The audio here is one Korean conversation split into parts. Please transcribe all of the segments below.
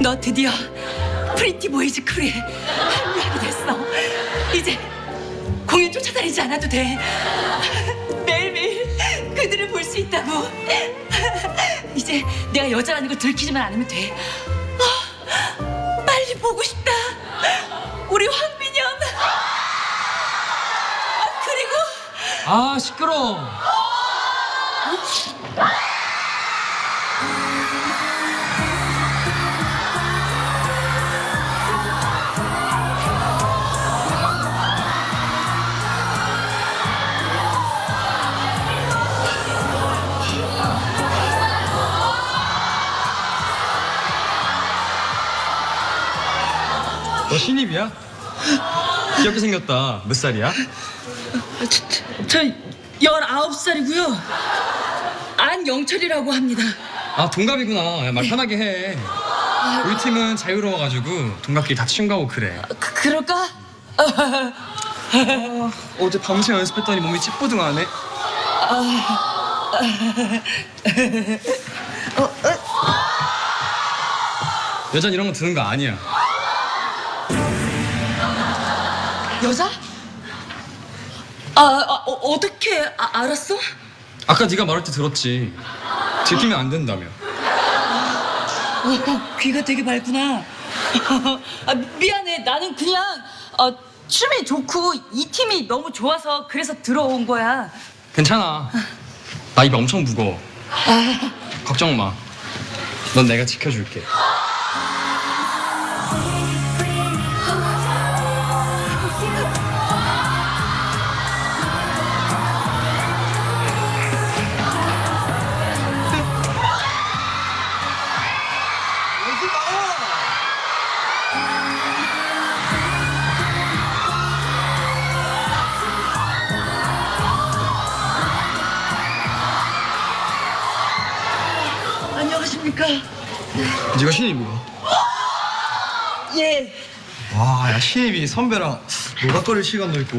너 드디어 프리티 보이즈 크루에 합류하게 됐어. 이제 공연 쫓아다니지 않아도 돼. 매일매일 그들을 볼 수 있다고. 이제 내가 여자라는 걸 들키지만 않으면 돼. 아, 빨리 보고 싶다. 우리 황민현. 아, 그리고 아 시끄러. 너 신입이야? 귀엽게 생겼다. 몇 살이야? 저, 저, 저 19살이고요. 안영철이라고 합니다. 아 동갑이구나. 야, 말 편하게 해. 우리 팀은 자유로워가지고 동갑끼리 다 친구하고 그래. 그, 그럴까? 어제 밤새 연습했더니 몸이 찌뿌둥하네. 여잔 이런 거 드는 거 아니야. 여자? 아, 아 어, 어떻게 아, 알았어? 아까 네가 말할 때 들었지. 들키면 안 된다며. 어, 어, 귀가 되게 밝구나. 아, 미안해. 나는 그냥 어, 춤이 좋고 이 팀이 너무 좋아서 그래서 들어온 거야. 괜찮아. 나 입 엄청 무거워. 걱정 마. 넌 내가 지켜줄게. 안녕하십니까? 네가 신입이야? 예. 와, 야 신입이 선배랑 노닥거릴 시간도 있고.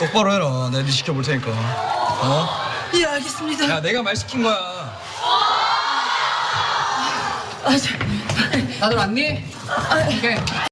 똑바로 해라. 내가 네 지켜볼 테니까. 어? 예, 알겠습니다. 야 내가 말 시킨 거야. 아, 저, 다들 왔니? 오케이.